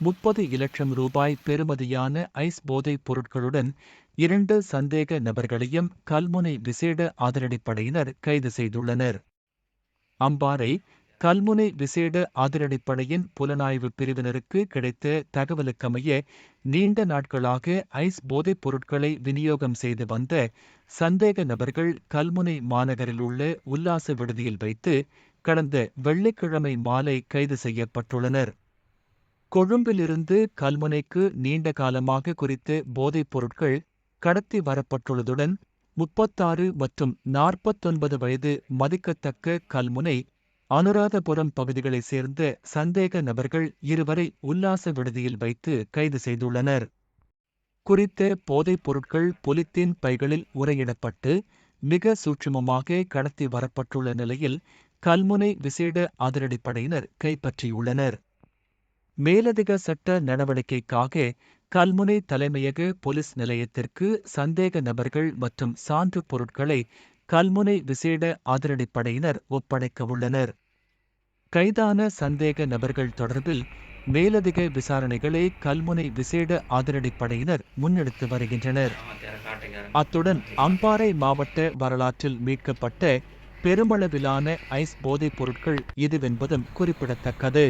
முப்பது இலட்சம் ரூபாய் பெறுமதியான ஐஸ் போதைப் பொருட்களுடன் இரண்டு சந்தேக நபர்களையும் கல்முனை விசேட ஆதரடிப்படையினர் கைது செய்துள்ளனர். அம்பாறை கல்முனை விசேட ஆதரடிப்படையின் புலனாய்வு பிரிவினருக்கு கிடைத்த தகவலுக்கமைய நீண்ட நாட்களாக ஐஸ் போதைப் பொருட்களை விநியோகம் செய்து வந்த சந்தேக நபர்கள் கல்முனை மாநகரில் உள்ள உல்லாச விடுதியில் வைத்து கடந்த வெள்ளிக்கிழமை மாலை கைது செய்யப்பட்டுள்ளனர். கொழும்பிலிருந்து கல்முனைக்கு நீண்ட காலமாக குறித்த போதைப் பொருட்கள் கடத்தி வரப்பட்டுள்ளதுடன் முப்பத்தாறு மற்றும் நாற்பத்தொன்பது வயது மதிக்கத்தக்க கல்முனை அனுராதபுரம் பகுதிகளைச் சேர்ந்த சந்தேக நபர்கள் இருவரை உல்லாச விடுதியில் வைத்து கைது செய்துள்ளனர். குறித்த போதைப் பொருட்கள் பொலித்தீன் பைகளில் உரையிடப்பட்டு மிக சூட்சுமமாக கடத்தி வரப்பட்டுள்ள நிலையில் கல்முனை விசேட அதிரடிப்படையினர் கைப்பற்றியுள்ளனர். மேலதிக சட்ட நடவடிக்கைக்காக கல்முனை தலைமையக போலீஸ் நிலையத்திற்கு சந்தேக நபர்கள் மற்றும் சான்று பொருட்களை கல்முனை விசேட அதிரடிப்படையினர் ஒப்படைக்கவுள்ளனர் கைதான சந்தேக நபர்கள் தொடர்பில் மேலதிக விசாரணைகளை கல்முனை விசேட அதிரடிப்படையினர் முன்னெடுத்து வருகின்றனர். அத்துடன் அம்பாறை மாவட்ட வரலாற்றில் மீட்கப்பட்ட பெருமளவிலான ஐஸ் போதைப் பொருட்கள் இதுவென்பதும் குறிப்பிடத்தக்கது.